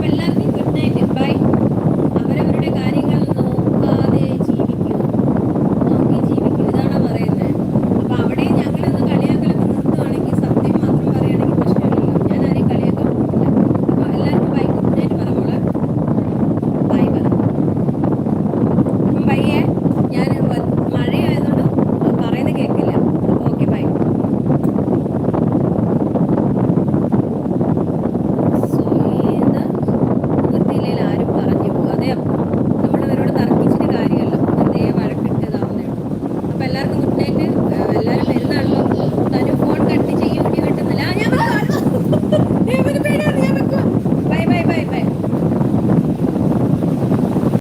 பிள்ளை അപ്പോൾ എല്ലാവർക്കും ഗുഡ് നൈറ്റ് എല്ലാവരും വരുന്നതാണല്ലോ തരും